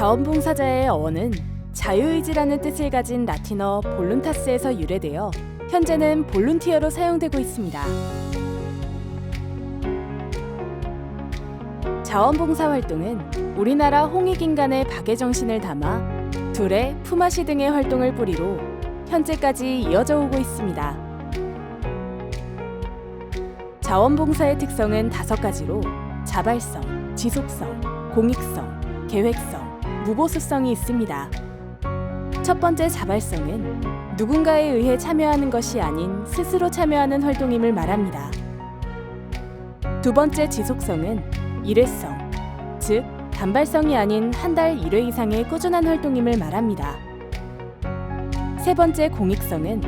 자원봉사자의 어원은 자유의지라는 뜻을 가진 라틴어 볼룬타스에서 유래되어 현재는 볼룬티어로 사용되고 있습니다. 자원봉사 활동은 우리나라 홍익인간의 박애 정신을 담아 둘의 품앗이 등의 활동을 뿌리로 현재까지 이어져 오고 있습니다. 자원봉사의 특성은 다섯 가지로 자발성, 지속성, 공익성, 계획성, 무보수성이 있습니다. 첫 번째 자발성은 누군가에 의해 참여하는 것이 아닌 스스로 참여하는 활동임을 말합니다. 두 번째 지속성은 일회성, 즉 단발성이 아닌 한 달 1회 이상의 꾸준한 활동임을 말합니다. 세 번째 공익성은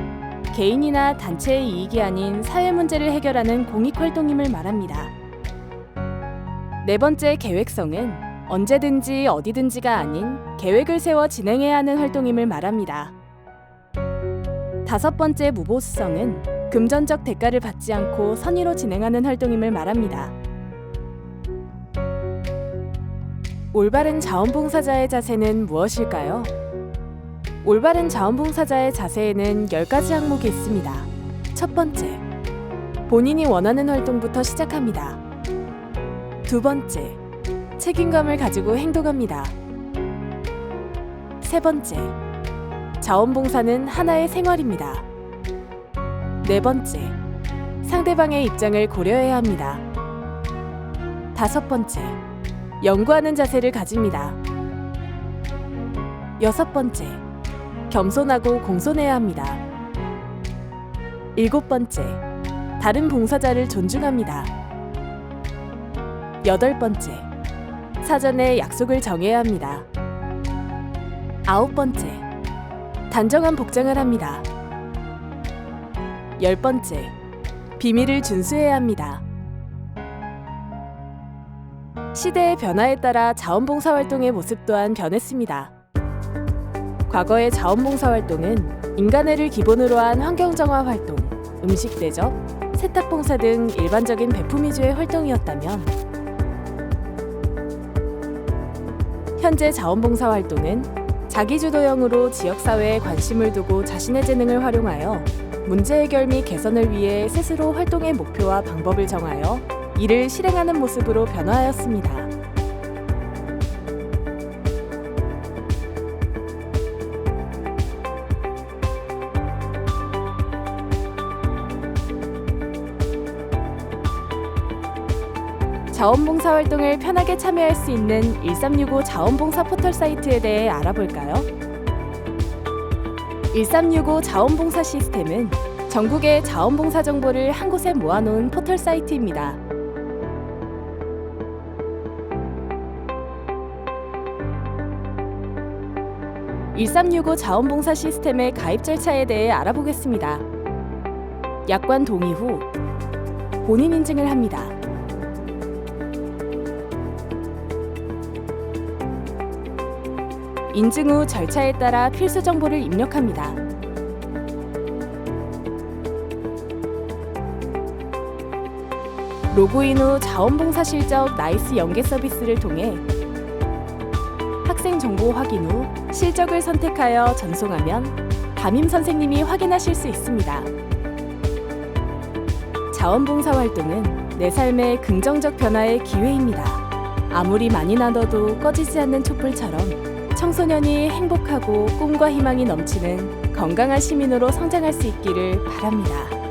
개인이나 단체의 이익이 아닌 사회 문제를 해결하는 공익 활동임을 말합니다. 네 번째 계획성은 언제든지 어디든지가 아닌 계획을 세워 진행해야 하는 활동임을 말합니다. 다섯 번째 무보수성은 금전적 대가를 받지 않고 선의로 진행하는 활동임을 말합니다. 올바른 자원봉사자의 자세는 무엇일까요? 올바른 자원봉사자의 자세에는 10가지 항목이 있습니다. 첫 번째, 본인이 원하는 활동부터 시작합니다. 두 번째, 책임감을 가지고 행동합니다. 세 번째, 자원봉사는 하나의 생활입니다. 네 번째, 상대방의 입장을 고려해야 합니다. 다섯 번째, 연구하는 자세를 가집니다. 여섯 번째, 겸손하고 공손해야 합니다. 일곱 번째, 다른 봉사자를 존중합니다. 여덟 번째, 사전에 약속을 정해야 합니다. 아홉 번째, 단정한 복장을 합니다. 열 번째, 비밀을 준수해야 합니다. 시대의 변화에 따라 자원봉사 활동의 모습 또한 변했습니다. 과거의 자원봉사 활동은 인간애를 기본으로 한 환경정화 활동, 음식 대접, 세탁봉사 등 일반적인 배품 위주의 활동이었다면 현재 자원봉사 활동은 자기주도형으로 지역사회에 관심을 두고 자신의 재능을 활용하여 문제 해결 및 개선을 위해 스스로 활동의 목표와 방법을 정하여 이를 실행하는 모습으로 변화하였습니다. 자원봉사 활동을 편하게 참여할 수 있는 1365 자원봉사 포털 사이트에 대해 알아볼까요? 1365 자원봉사 시스템은 전국의 자원봉사 정보를 한 곳에 모아놓은 포털 사이트입니다. (1365) 자원봉사 시스템의 가입 절차에 대해 알아보겠습니다. 약관 동의 후 본인 인증을 합니다. 인증 후 절차에 따라 필수 정보를 입력합니다. 로그인 후 자원봉사 실적 나이스 연계 서비스를 통해 학생 정보 확인 후 실적을 선택하여 전송하면 담임 선생님이 확인하실 수 있습니다. 자원봉사 활동은 내 삶의 긍정적 변화의 기회입니다. 아무리 많이 나눠도 꺼지지 않는 촛불처럼 청소년이 행복하고 꿈과 희망이 넘치는 건강한 시민으로 성장할 수 있기를 바랍니다.